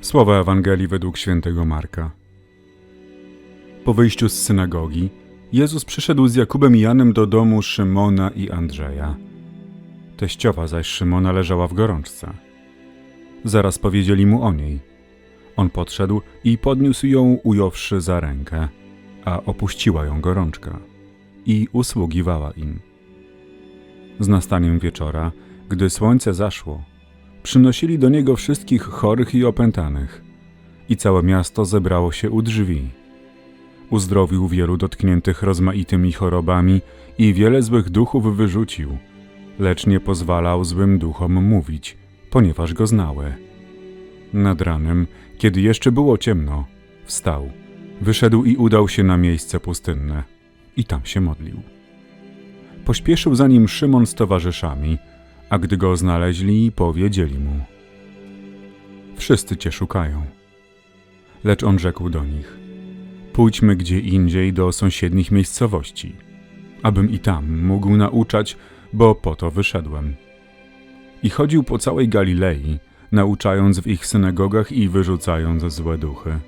Słowa Ewangelii według świętego Marka. Po wyjściu z synagogi, Jezus przyszedł z Jakubem i Janem do domu Szymona i Andrzeja. Teściowa zaś Szymona leżała w gorączce. Zaraz powiedzieli mu o niej. On podszedł i podniósł ją, ująwszy za rękę, a opuściła ją gorączka i usługiwała im. Z nastaniem wieczora, gdy słońce zaszło, przynosili do niego wszystkich chorych i opętanych, i całe miasto zebrało się u drzwi. Uzdrowił wielu dotkniętych rozmaitymi chorobami i wiele złych duchów wyrzucił, lecz nie pozwalał złym duchom mówić, ponieważ go znały. Nad ranem, kiedy jeszcze było ciemno, wstał, wyszedł i udał się na miejsce pustynne i tam się modlił. Pośpieszył za nim Szymon z towarzyszami, a gdy go znaleźli, powiedzieli mu: Wszyscy cię szukają. Lecz on rzekł do nich: Pójdźmy gdzie indziej do sąsiednich miejscowości, abym i tam mógł nauczać, bo po to wyszedłem. I chodził po całej Galilei, nauczając w ich synagogach i wyrzucając złe duchy.